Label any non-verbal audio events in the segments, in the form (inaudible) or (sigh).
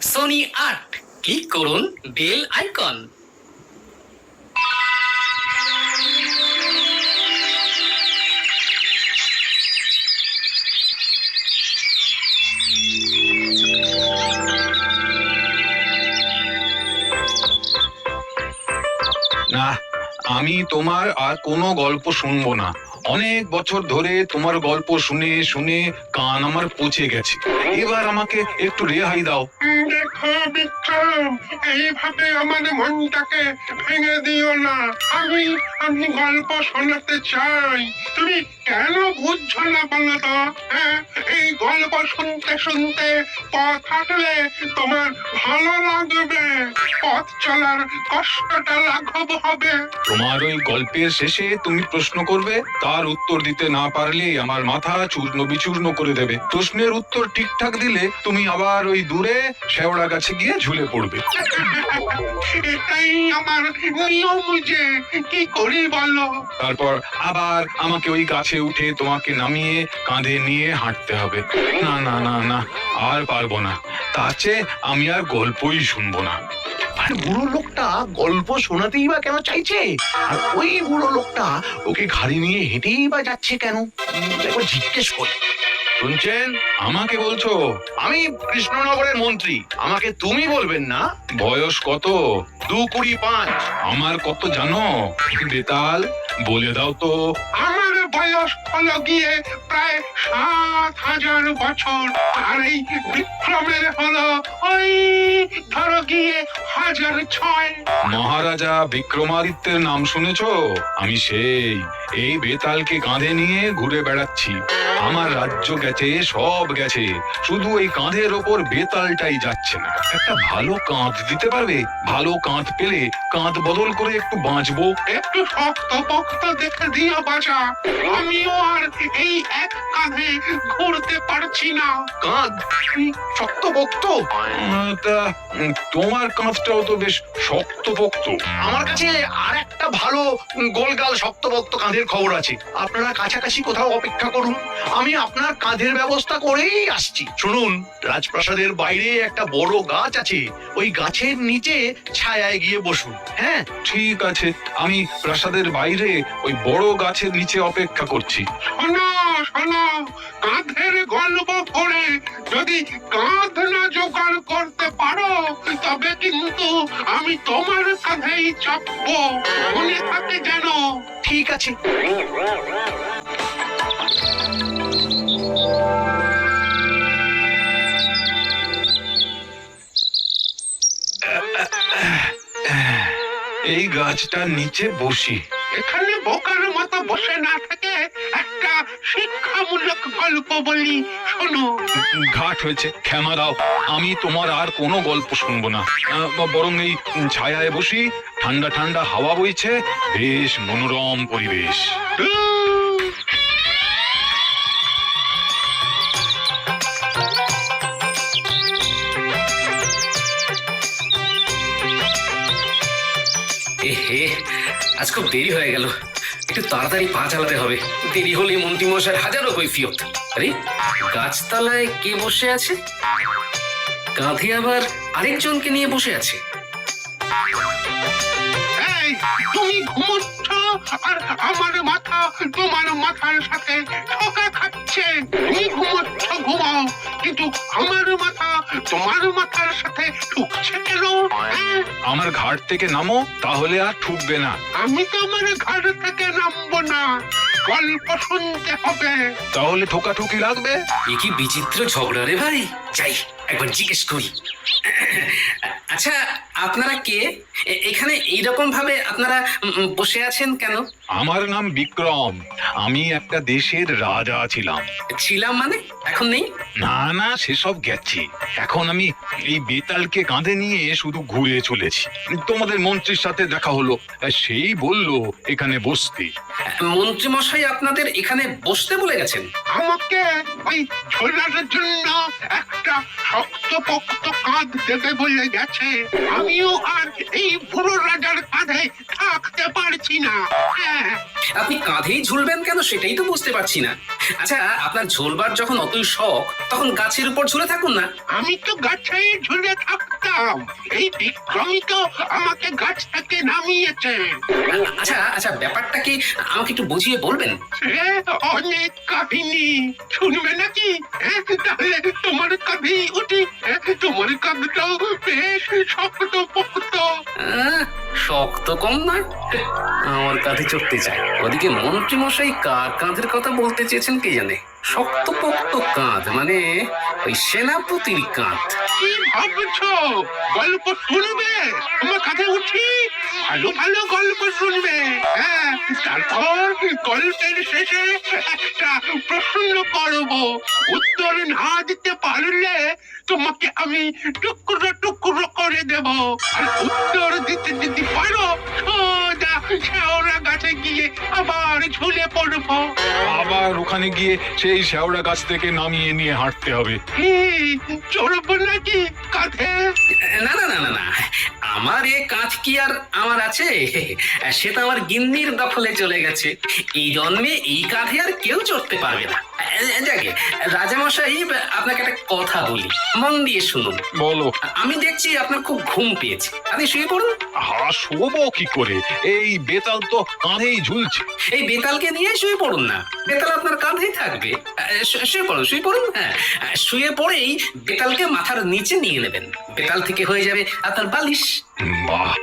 Sony আট। Click করুন bell icon. না আমি তোমার আর কোনো গল্প শুনব না। অনেক বছর ধরে তোমার গল্প শুনে শুনে কান আমার পচে গেছে। এবার আমাকে একটু রেহাই দাও। দেখো বিক্রম এইভাবে আমার মনটাকে ভেঙে দিও না। আমি আমি গল্প শোনাতে চাই। তুমি কেন বুঝছ না বলো তো হ্যাঁ? এই গল্প শুনতে শুনতে পথ হাঁটলে তোমার ভালো লাগবে। পথ চলার কষ্টটা লাঘব হবে। তোমার ওই গল্পের শেষে তুমি প্রশ্ন করবে তার উত্তর দিতে না পারলে আমার মাথা চূর্ণ বিচূর্ণ করে দেবে। প্রশ্নের উত্তর ঠিকঠাক দিলে তুমি আবার ওই দূরে শেওড়া গাছে গিয়ে ঝুলে পড়বে। এটাই আমার নিয়ম যে কি করি বলো? তারপর আবার আমাকে ওই গাছে উঠে তোমাকে নামিয়ে, কাঁধে নিয়ে হাঁটতে হবে। না না না না, আর পারব না। চেয়ে আমি আর গল্পই শুনব না। আর বুড়ো লোকটা গল্প শোনাতেই বা কেন চাইছে? আর ওই বুড়ো লোকটা ওকে ঘাড়ি নিয়ে হেঁটেই বা যাচ্ছে কেন? একবার জিজ্ঞেস করি। শুনছেন? আমাকে বলছো? আমি কৃষ্ণনগরের মন্ত্রী। আমাকে তুমি বলবেন না? বয়স কত? দু কুড়ি পাঁচ। আমার কত জানো? বেতাল, বলে দাও তো। আমার বয়স হলো গিয়ে প্রায় সাত হাজার বছর, আর এই বিক্রমের হল ওই, ধরো গিয়ে হাজার ছয়। মহারাজা বিক্রমাদিত্যের নাম শুনেছো? আমি সেই এই বেতালকে কাঁধে নিয়ে ঘুরে বেড়াচ্ছি। আমার রাজ্য গেছে, সব গেছে। শুধু এই কাঁধের ওপর বেতালটাই যাচ্ছে না। একটা ভালো কাঁধ দিতে পারবে? ভালো কাঁধ পেলে কাঁধ বদল করে একটু বাঁচবো। একটু শক্ত পক্ত দেখে দিও বাঁচা। আমিও আর এই এক কাঁধে ঘুরতে পারছি না। কাঁধ? শক্ত তোমার কাঁধটাও তো বেশ শক্ত পোক্ত আমার কাছে আর একটা ভালো গোলগাল শক্তভক্ত কাঁধের খবর আছে। আপনারা কাছাকাছি কোথাও অপেক্ষা করুন। আমি আপনার কাঁধের ব্যবস্থা করেই আসছি। শুনুন রাজপ্রাসাদের বাইরে একটা বড় গাছ আছে। ওই গাছের নিচে ছায়ায় গিয়ে বসুন। হ্যাঁ? ঠিক আছে আমি প্রাসাদের বাইরে ওই বড় গাছের নিচে অপেক্ষা করছি। শোনো শোনো কাঁধের গল্প করে যদি কাঁধ না জোগাড় করতে পারো তবে কিন্তু আমি তোমার কাঁধেই চাপবো। মনে থাকে যেন। ঠিক আছে। এই গাছটার নিচে বসি। এখানে বোকার মতো বসে না থেকে। শিক্ষামূলক গল্প বলি শোনো। ঘাট হয়েছে ক্ষমা দাও। আমি তোমার আর কোনো গল্প শুনব না। আহ, বরং এই ছায়ায় বসি ঠান্ডা ঠান্ডা হাওয়া বইছে বেশ মনোরম পরিবেশ। উম, এহে আজ খুব দেরি হয়ে গেল। একটু তাড়াতাড়ি পা চালাতে হবে। দেরি হলে মন্ত্রী হাজারো কৈফিয়ত। আরে, গাছতলায় কে বসে আছে? কাঁধে আবার আরেকজনকে নিয়ে বসে আছে। তুমি ঘুমোচ্ছ আর আমার মাথা তোমার মাথার সাথে ঠোকা খাচ্ছে। তোমার মাথার সাথে ঠুকছে কেন? হ্যাঁ? আমার ঘাট থেকে নামো তাহলে আর ঠুকবে না। আমি তো আমার ঘাট থেকে নামবো না। গল্প শুনতে হবে। তাহলে ঠোকাঠুকি লাগবে? এ কি বিচিত্র ঝগড়া রে ভাই? যাই একবার জিজ্ঞেস করি। আচ্ছা আপনারা কে? এখানে এইরকম ভাবে আপনারা বসে আছেন কেন? আমার নাম বিক্রম। আমি একটা দেশের রাজা ছিলাম। ছিলাম মানে? এখন নেই? না না সেসব গেছি। এখন আমি এই বেতালকে কাঁধে নিয়ে শুধু ঘুরে চলেছি। তোমাদের মন্ত্রীর সাথে দেখা হলো। সেই বলল এখানে বসতে। মন্ত্রী মশাই আপনাদের এখানে বসতে বলে গেছেন? আমাকে ওই জন্য একটা শক্ত পোক্ত কাঁধ দেবে বলে গেছে। আমিও আর এই বুড়ো রাজার কাঁধে থাকতে পারছি না। আপনি কাঁধেই ঝুলবেন কেন সেটাই তো বুঝতে পারছি না। আচ্ছা আপনার ঝোলবার যখন অতই শখ তখন গাছের উপর ঝুলে থাকুন না। আমি তো গাছে ঝুলে থাকতাম এই তো আমাকে গাছ থেকে নামিয়েছে। আচ্ছা আচ্ছা ব্যাপারটা কি আমাকে একটু বুঝিয়ে বলবেন? সে অনেক কাহিনী। শুনবে নাকি? হ্যাঁ, তাহলে তোমার উঠি। হ্যাঁ, তোমার কাঁধটাও বেশ শক্ত পোক্ত শক্ত কম নয় আমার কাঁধে চড়তে চায়। ওদিকে মন্ত্রী মশাই কার কাঁধের কথা বলতে চেয়েছেন কে জানে? শক্ত পোক্ত কাঁধ মানে ওই সেনাপতির কাঁধ। কি ভাবছ? গল্প শুনবে? আমার কাছে উঠি? ভালো ভালো গল্প শুনবে। হ্যাঁ তারপর গল্পের শেষে একটা প্রশ্ন করব উত্তর না দিতে পারলে তোমাকে আমি টুকরো টুকরো করে দেব। আর উত্তর দিতে যদি পারো সোজা শেওড়া গাছে গিয়ে আবার ঝুলে পড়ব। আবার ওখানে গিয়ে সেই শেওড়া গাছ থেকে নামিয়ে নিয়ে হাঁটতে হবে। চড়বো নাকি কাঁধে? না না না না না। আমার এ কাঁধ কি আর আমার আছে? সে তো আমার গিন্নির দখলে চলে গেছে। এই জন্মে এই কাঁধে আর কেউ চড়তে পারবে না। যাকে রাজামশাই আপনাকে একটা কথা বলি। মন দিয়ে শুনুন। বলো। আমি দেখছি আপনার খুব ঘুম পেয়েছে। আপনি শুয়ে পড়ুন। হা শোবো কি করে? এই বেতাল তো কাঁধেই ঝুলছে এই বেতালকে নিয়ে শুয়ে পড়ুন না। বেতাল আপনার কাঁধেই থাকবে। শুয়ে পড়ুন শুয়ে পড়ুন? হ্যাঁ। শুয়ে পড়েই বেতালকে মাথার নিচে নিয়ে নেবেন। বেতাল থেকে হয়ে যাবে আপনার বালিশ। বাহ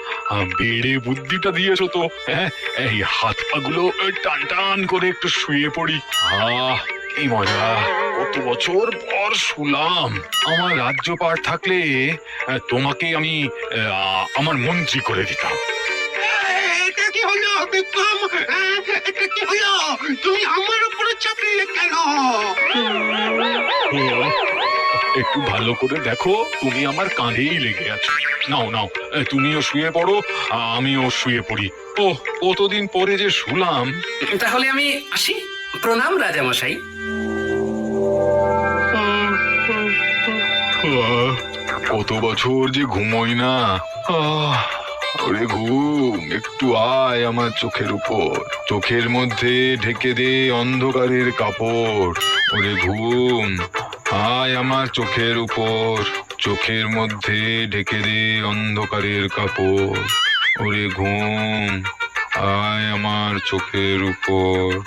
বেড়ে বুদ্ধিটা দিয়েছ তো। হ্যাঁ এই হাত পা গুলো টান টান করে একটু শুয়ে পড়ি। আহ কি মজা। কত বছর পর শুলাম। আমার রাজ্যপাট থাকলে তোমাকে আমি আমার মন্ত্রী করে দিতাম। এটা কি হলো? তুমি আমার উপরে চাপিয়ে কেন? একটু ভালো করে দেখো তুমি আমার কাঁধেই লেগে আছো। নাও নাও তুমিও শুয়ে পড়ো আমিও শুয়ে পড়ি। ও কতদিন পরে যে শুলাম। তাহলে আমি আসি। প্রণাম রাজামশাই। কত বছর যে ঘুমোই না। আহ, ওরে ঘুম, একটু আয় আমার চোখের উপর। চোখের মধ্যে ঢেকে দে অন্ধকারের কাপড়। ওরে ঘুম, আয় আমার চোখের উপর। চোখের মধ্যে ঢেকে দে অন্ধকারের কাপড়। ওরে ঘুম, আয় আমার চোখের উপর।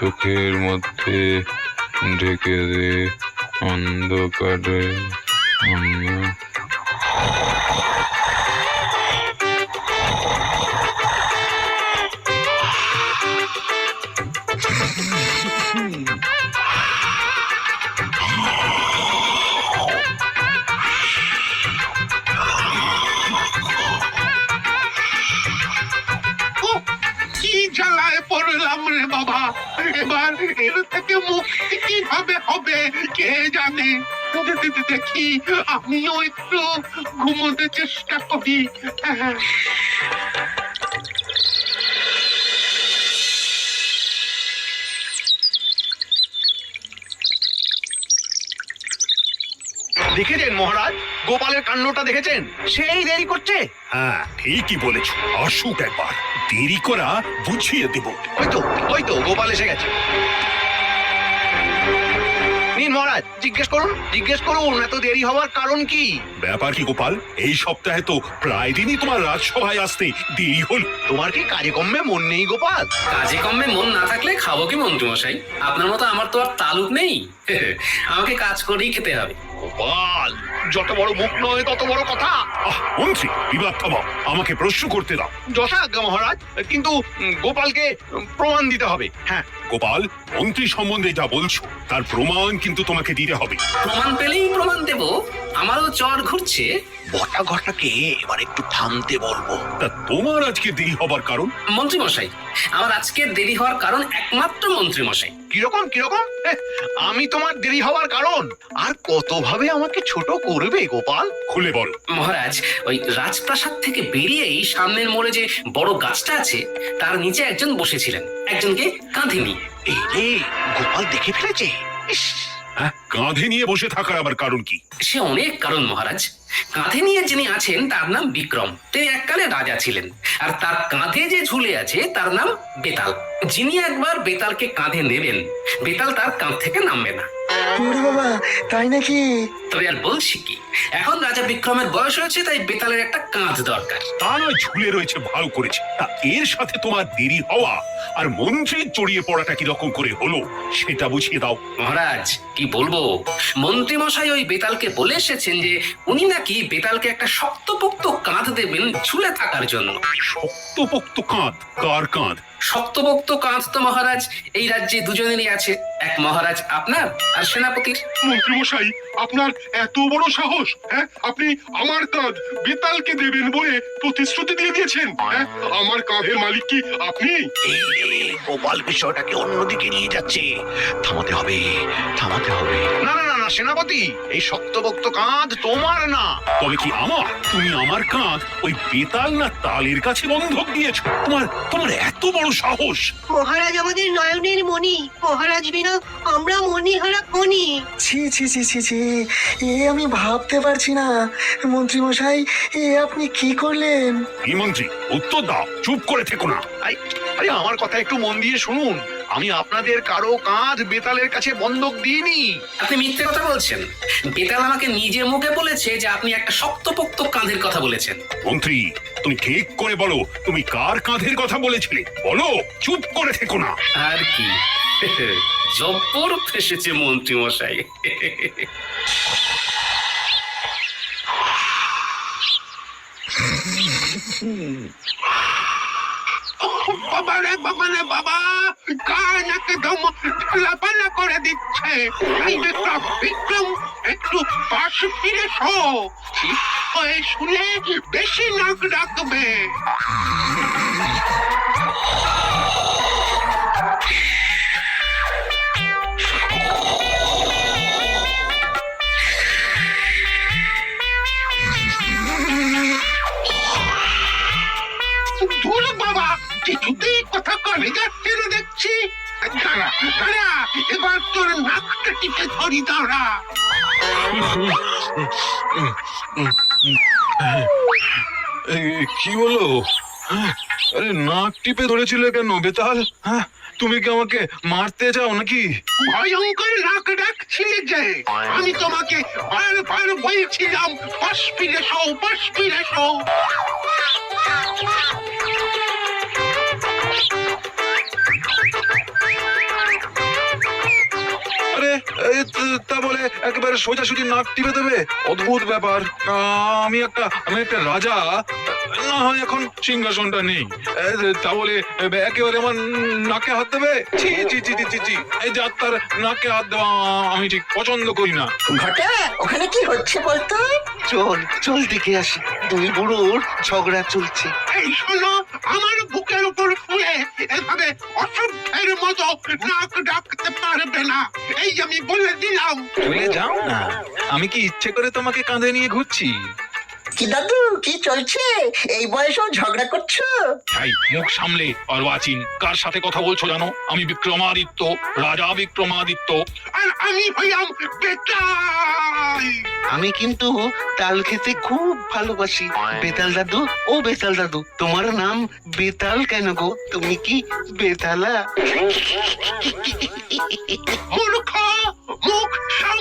চোখের মধ্যে ঢেকে দে অন্ধকারে অন্ধ আমিও একটু ঘুমোতে চেষ্টা করি। দেখেছেন মহারাজ? গোপালের কাণ্ডটা দেখেছেন? সেই দেরি করছে? হ্যাঁ ঠিকই বলেছ। আসুক একবার। দেরি করা বুঝিয়ে দেব। ওই তো ওই তো গোপাল এসে গেছে। মহারাজ জিজ্ঞেস করুন জিজ্ঞেস করুন এত দেরি হওয়ার কারণ কি? ব্যাপার কি গোপাল? এই সপ্তাহে তো প্রায় দিনই তোমার রাজসভায় আসতে দেরি হল। তোমার কি কাজকর্মে মন নেই গোপাল? কাজে কমে মন না থাকলে খাব কি মন্ত্রীমশাই? আপনার মতো আমার তো আর তালুক নেই। (laughs) আমাকে কাজ করেই খেতে হবে। গোপাল যত বড় মুখ নয় তত বড় কথা। আহ মন্ত্রী বিবাদ থামাও আমাকে প্রশ্ন করতে দাও। যথাজ্ঞা মহারাজ কিন্তু উম, গোপালকে উম, প্রমাণ দিতে হবে। হ্যাঁ গোপাল মন্ত্রী সম্বন্ধে যা বলছো তার প্রমাণ কিন্তু তোমাকে দিতে হবে। প্রমাণ পেলেই প্রমাণ দেব। আমারও চর ঘুরছে। বটা ঘটাকে এবার একটু থামতে বলব। তা তোমার আজকে দেরি হবার কারণ? মন্ত্রীমশাই আমার আজকে দেরি হওয়ার কারণ একমাত্র মন্ত্রীমশাই। কীরকম কীরকম? এহ, আমি তোমার দেরি হওয়ার কারণ? আর কতভাবে আমাকে ছোট করবে গোপাল? খুলে বলো। মহারাজ ওই রাজপ্রাসাদ থেকে বেরিয়েই সামনের মোড়ে যে বড় গাছটা আছে তার নিচে একজন বসেছিলেন। একজনকে কাঁধে নিয়ে। এই রে গোপাল দেখে ফেলেছে। ইস, হ্যাঁ? কাঁধে নিয়ে বসে থাকার আবার কারণ কি? সে অনেক কারণ, মহারাজ। কাঁধে নিয়ে যিনি আছেন, তার নাম বিক্রম। তিনি এককালে রাজা ছিলেন। আর তার কাঁধে যে ঝুলে আছে, তার নাম বেতাল। যিনি একবার বেতালকে কাঁধে নেবেন, বেতাল তার কাঁধ থেকে নামবে না। ওরে বাবা তাই নাকি? তবে আর বলছি কি এখন রাজা বিক্রমের বয়স হয়েছে তাই বেতালের একটা কাঁধ দরকার। তা নয় ঝুলে রয়েছে ভালো করেছে। তা এর সাথে তোমার দেরি হওয়া আর মন্ত্রীর জড়িয়ে পড়াটা কীরকম করে হলো সেটা বুঝিয়ে দাও। মহারাজ কি বলব? মন্ত্রী মশাই ওই বেতালকে বলে এসেছেন যে উনি নাকি বেতালকে একটা শক্তপোক্ত কাঁধ দেবেন ঝুলে থাকার জন্য। শক্তপোক্ত কাঁধ? কার কাঁধ? শক্তপোক্ত কাঁধ তো মহারাজ এই রাজ্যে দুজনেরই আছে। এক মহারাজ আপনার আর সেনাপতির। মন্ত্রীমশাই আপনার এত বড় সাহস হ্যাঁ? আপনি আমার কাঁধ বেতালকে দেবেন বলে প্রতিশ্রুতি দিয়ে দিয়েছেন হ্যাঁ? আমার কাঁধের মালিক কি আপনি? গোপাল বিষয়টাকে অন্যদিকে নিয়ে যাচ্ছে। থামাতে হবে থামাতে হবে। না না না না সেনাপতি এই শক্তভক্ত কাঁধ তোমার না। তবে কি আমার? তুমি আমার কাঁধ ওই বেতাল না তালের কাছে বন্ধক দিয়েছ? তোমার তোমার এত বড় সাহস। মহারাজ আমাদের নয়নের মণি। মহারাজ বিনা আমরা মণি হারা খনি। ছি ছি ছি ছি ছি এ আমি ভাবতে পারছি না। মন্ত্রী মশাই এ আপনি কি করলেন? এই মন্ত্রী উত্তর দাও। চুপ করে থেকো না। আই, আরে আমার কথা একটু মন দিয়ে শুনুন। আমি আপনাদের কারও কাঁধ বেতালের কাছে বন্ধক দিইনি। আপনি মিথ্যে কথা বলছেন। বেতাল আমাকে নিজে মুখে বলেছে যে আপনি একটা শক্তপোক্ত কাঁধের কথা বলেছেন। মন্ত্রী তুমি ঠিক করে বলো তুমি কার কাঁধের কথা বলেছিলে? বলো চুপ করে থেকো না। আর কি? (laughs) জব্বর ফেসেছে মন্ত্রী মশাই বাবা রে বাবা রে বাবা কান একদম ঢালাপালা করে দিচ্ছে। এই বিক্রম বিক্রম একটু পাশ ফিরে শো শুনে বেশি নাক ডাকবে। দূর বাবা, কিছুতেই কথা কানে যাচ্ছে দেখছি। দাঁড়া দাঁড়া এবার তোর নাকটা টিপে ধরি দাঁড়া। কি হলো? আরে নাক টিপে ধরেছিলে কেন বেতাল? হ্যাঁ তুমি কি আমাকে মারতে চাও নাকি? ভয়ঙ্কর নাক ডাকছিলে যে আমি তোমাকে বারবার বলছিলাম পাশ ফিরে শো পাশ ফিরে শো ত- বলে একেবারে সোজাসুজি নাক টিপে দেবে? অদ্ভুত ব্যাপার। আমি একটা আমি একটা রাজা। না হয় এখন সিংহাসনটা নেই। তা বলে একেবারে আমার নাকে হাত দেবে? ছি ছি ছি, ছি ছি এই যাত্রার নাকে হাত দেওয়া আমি ঠিক পছন্দ করি না। ঘটা ওখানে কি হচ্ছে বলতো? চল চল দেখে আসি। দুই বুড়োর ঝগড়া চলছে। এই শোনো আমার বুকের উপর শুয়ে এভাবে অসভ্যের মতো নাক ডাকতে পারবে না। এই আমি বলে দিলাম। চলে যাও না। আমি কি ইচ্ছে করে তোমাকে কাঁধে নিয়ে ঘুরছি? কি দাদু কি চলছে? এই বয়সেও ঝগড়া করছ? এই মুখ সামলে অর্বাচীন। কার সাথে কথা বলছো জানো? আমি বিক্রমাদিত্য রাজা বিক্রমাদিত্য। আর আমি হইলাম বেটাল আমি কিন্তু তাল খেতে খুব ভালোবাসি। বেতাল দাদু ও বেতাল দাদু তোমার নাম বেতাল কেন গো? তুমি কি বেতালা? মূর্খ!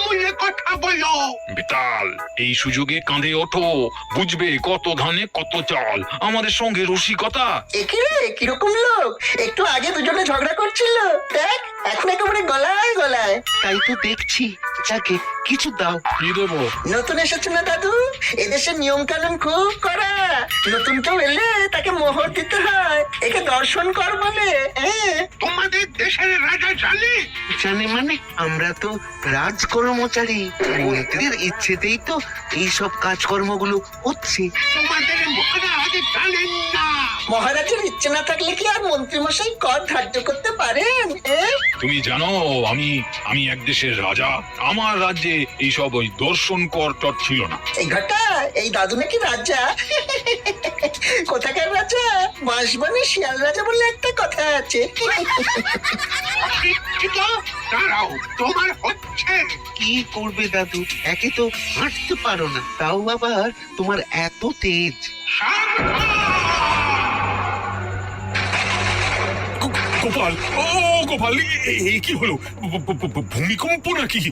সামলে কথা বলো। বেতাল এই সুযোগে কাঁধে ওঠো। বুঝবে কত ধানে কত চাল। আমাদের সঙ্গে রসিকতা। একিরে কীরকম লোক? একটু আগে দুজনে ঝগড়া করছিল। দেখ এখন একেবারে গলায় গলায়। তাই তো দেখছি। যাকে কিছু দাও। কি দেবো? নতুন এসেছে না দাদু? এদেশের নিয়ম কানুন খুব করা। নতুন কেউ এলে তাকে মোহর দিতে হয়। একে দর্শন কর বলে। তোমাদের দেশের রাজা জানে। জানে মানে? আমরা তো রাজকর্মচারী। মন্ত্রীর ইচ্ছেতেই তো এইসব কাজকর্মগুলো হচ্ছে। তোমাদের মহারাজ জানেন না। মহারাজের ইচ্ছে না থাকলে কি আর মন্ত্রীমশাই কর ধার্য করতে পারেন? তুমি জানো আমি আমি এক দেশের রাজা। আমার রাজ্যে এইসব ওই দর্শন কর টর ছিল না। এই ঘটা এই দাদু নাকি রাজা? কোথাকার রাজা? বাঁশবনে শিয়াল রাজা বলে একটা কথা আছে। দাঁড়াও তোমার হচ্ছে। কি করবে দাদু? একে তো হাঁটতে পারো না তাও আবার তোমার এত তেজ। গো- গোপাল ও গোপাল এ- এ- এ কি হলো? ভূমিকম্প নাকি?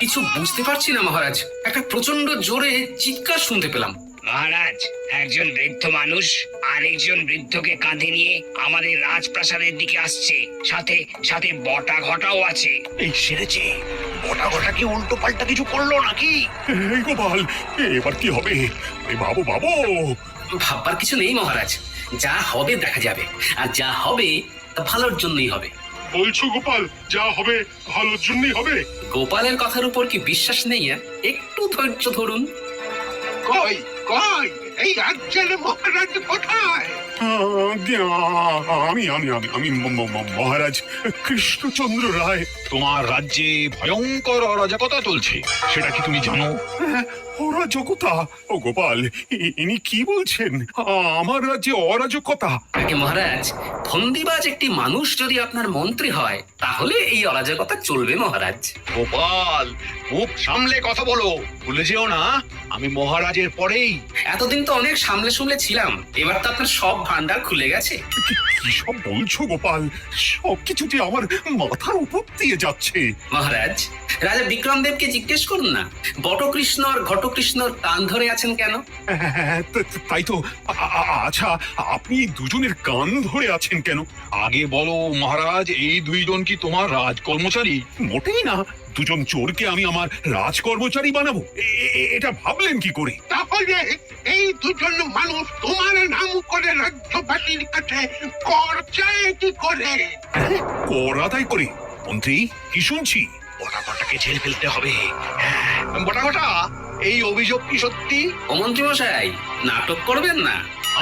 কিছু বুঝতে পারছি না মহারাজ। একটা প্রচণ্ড জোরে চিৎকার শুনতে পেলাম। মহারাজ একজন বৃদ্ধ মানুষ আরেকজন বৃদ্ধকে কাঁধে নিয়ে আমাদের রাজপ্রাসাদের দিকে আসছে। সাথে সাথে বটা ঘটাও আছে। এই সেরেছে। গোটা গোটা কি উল্টো পাল্টা কিছু করল নাকি? এই গোপাল এবার কি হবে? এই বাবু বাবু! ভাববার কিছু নেই মহারাজ। যা হবে দেখা যাবে। আর যা হবে তা ভালোর জন্যই হবে। বলছো গোপাল যা হবে ভালোর জন্যই হবে? গোপালের কথার উপর কি বিশ্বাস নেই? একটু ধৈর্য ধরুন। কই কই? এই রাজ্যের মহারাজ কোথায়? আমি আমি আমি আমি ম- ম- ম- মহারাজ কৃষ্ণচন্দ্র রায়। তোমার রাজ্যে ভয়ঙ্কর অরাজকতা চলছে সেটা কি তুমি জানো? অরাজকতা ও গোপাল ইনি কি বলছেন? আমার রাজ্যে অরাজকতা। আগে মহারাজ ফন্দিবাজ একটি মানুষ যদি আপনার মন্ত্রী হয় তাহলে এই অরাজকতা চলবে মহারাজ। গোপাল মুখ সামলে কথা বলো। ভুলে যেও না আমি মহারাজের পরেই। এতদিন তো অনেক সামলে সামলে ছিলাম এবার তো আপনার সব ভান্ডার খুলে গেছে। কি- সব বলছো গোপাল? সবকিছুতে আমার মাথার উপর দিয়ে যাচ্ছে। মহারাজ রাজা বিক্রম দেবকে জিজ্ঞেস করুন না বটকৃষ্ণ আর ঘটকৃষ্ণর কান ধরে আছেন কেন? হ্যাঁ, (laughs) তা- তাই তো। আ- আ- আচ্ছা আপনি দুজনের কান ধরে আছেন কেন? আগে বলো মহারাজ এই দুইজন কি তোমার রাজ কর্মচারী মোটেই না। দুজন চোরকে আমি আমার রাজ কর্মচারী বানাবো। এ- এ- এটা ভাবলেন কি করে? তাহলে এই দুজন মানুষ তোমার নাম করে রাজ্যবাসীর কাছে কর চায় কি করে? (laughs) কর আদায় করে। মন্ত্রী কি শুনছি? গোটা গোটাকে ছেড়ে ফেলতে হবে। হ্যাঁ, গোটা গোটা এই অভিযোগ কি সত্যি? ও মন্ত্রী মশাই নাটক করবেন না।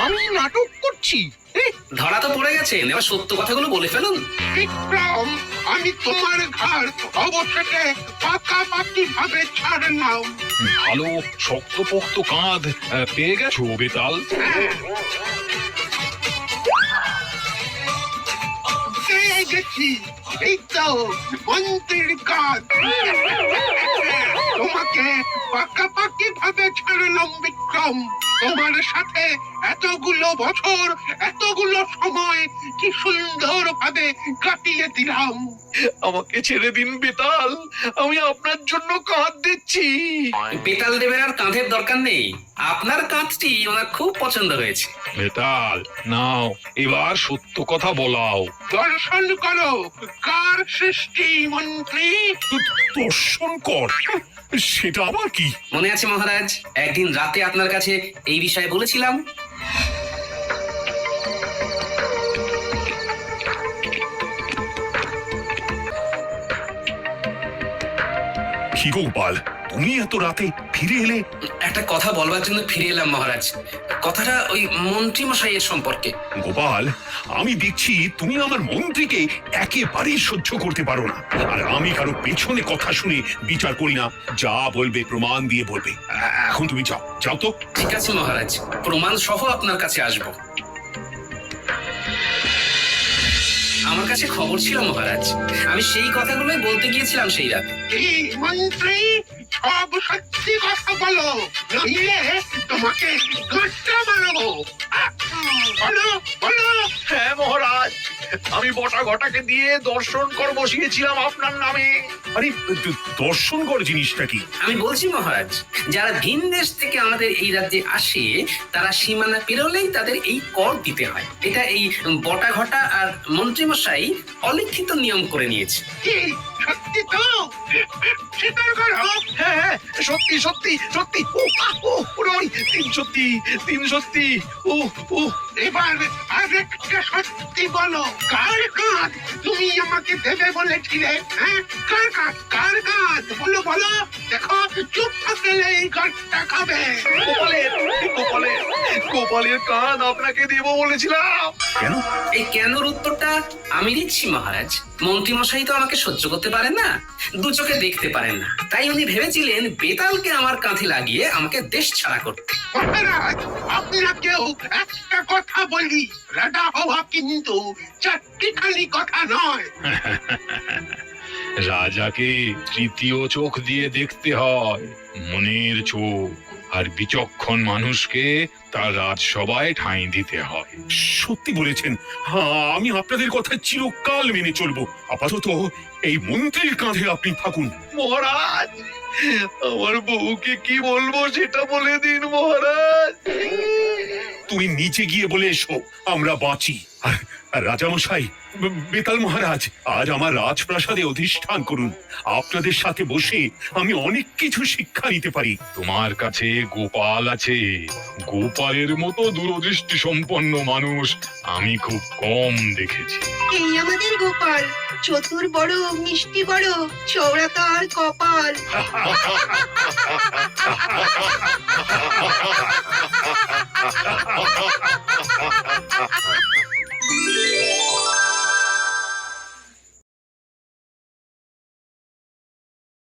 আমি নাটক করছি? ধরা তো পড়ে গেছেন এবার সত্য কথাগুলো বলে ফেলুন। বিক্রম আমি তোমার ঘর অবশেষে পাকাপাকি ভাবে ছাড়লাম। ভালো শক্তপোক্ত কাঁধ পেয়ে গেছো বেতাল। পেয়ে গেছি এই তো মন্ত্রীর কাজ তোমাকে পাকাপাকি ভাবে ছাড়লাম বিক্রম। তোমার সাথে এতগুলো বছর এতগুলো সময় কি সুন্দর ভাবে কাটিয়ে দিলাম। আমাকে ছেড়ে দিন বেতাল আমি আপনার জন্য কাঁদ দিচ্ছি। বেতাল দেবের আর কাঁধের দরকার নেই। আপনার কাঁধটি ওনার খুব পছন্দ হয়েছে। বেতাল নাও এবার সত্য কথা বলাও। দর্শন করো কার সৃষ্টি মন্ত্রী? দর্শন কর সেটা আবার কি? মনে আছে মহারাজ একদিন রাতে আপনার কাছে এই বিষয়ে বলেছিলাম কি গো গোপাল তুমি এত রাতে ফিরে এলে? একটা কথা বলবার জন্য ফিরে এলাম মহারাজ। কথাটা ওই মন্ত্রী মশাইয়ের সম্পর্কে। গোপাল আমি দেখছি তুমি আমার মন্ত্রীকে একেবারেই সহ্য করতে পারো না। আর আমি কারও পেছনে কথা শুনে বিচার করি না। যা বলবে প্রমাণ দিয়ে বলবে। এখন তুমি যাও। যাও তো। ঠিক আছে মহারাজ। প্রমাণ সহ আপনার কাছে আসব। আমার কাছে খবর ছিল মহারাজ। আমি সেই কথাগুলোই বলতে গিয়েছিলাম সেই রাতে। মন্ত্রী সব সত্যি কথা বলো। নইলে তোমাকে গাঁটটা মারবো। বলো বলো। হ্যাঁ মহারাজ আমি বটা ঘটাকে দিয়ে দর্শন কর বসিয়েছিলাম আপনার নামে। আরে দর্শন কর জিনিসটা কি? আমি বলছি মহারাজ যারা ভিন দেশ থেকে আমাদের এই রাজ্যে আসে তারা সীমানা পেরোলেই তাদের এই কর দিতে হয়। এটা এই বটা ঘটা আর মন্ত্রীমশাই অলিখিত নিয়ম করে নিয়েছে। সত্যি তো? হ্যাঁ হ্যাঁ সত্যি সত্যি সত্যি। ও ও তিন সত্যি তিন সত্যি। ও ও, এবার আরেকটা সত্যি বলো। কার তুমি আমাকে দেবে বলেছিলে হ্যাঁ? কার কার বলো বলো। দেখো, চুপ থাকলে এই খাবে। গোপালের আপনাকে দেবো বলেছিলাম। কেন? এই কেনর উত্তরটা আমি দিচ্ছি, মহারাজ। মন্ত্রী মশাই তো আমাকে সহ্য করতে পারেন না দু চোখে দেখতে পারেন না। তাই উনি ভেবেছিলেন বেতালকে আমার কাঁধে লাগিয়ে আমাকে দেশ ছাড়া করতে। মহারাজ আপনাকেও একটা কথা বলি রাজা হওয়া কিন্তু চারটিখানি কথা নয়। রাজাকে তৃতীয় চোখ দিয়ে দেখতে হয় মনের চোখ। আর বিচক্ষণ মানুষকে তার রাজসভায় ঠাঁই দিতে হয়। সত্যি বলেছেন। হ্যাঁ আমি আপনাদের কথা চিরকাল মেনে চলবো। আপাতত এই মন্ত্রীর কাঁধে আপনি থাকুন। মহারাজ আমার বউকে কি বলব সেটা বলে দিন মহারাজ। তুমি নিচে গিয়ে বলে এসো আমরা বাঁচি। আর আর রাজামশাই বেতাল মহারাজ আজ আমার রাজপ্রাসাদে অধিষ্ঠান করুন। আপনাদের সাথে বসে আমি অনেক কিছু শিক্ষা নিতে পারি। তোমার কাছে গোপাল আছে। গোপালের মতো দূরদৃষ্টি সম্পন্ন মানুষ আমি খুব কম দেখেছি। এই আমাদের গোপাল চতুর বড় মিষ্টি বড় চওড়া তার কপাল। (laughs)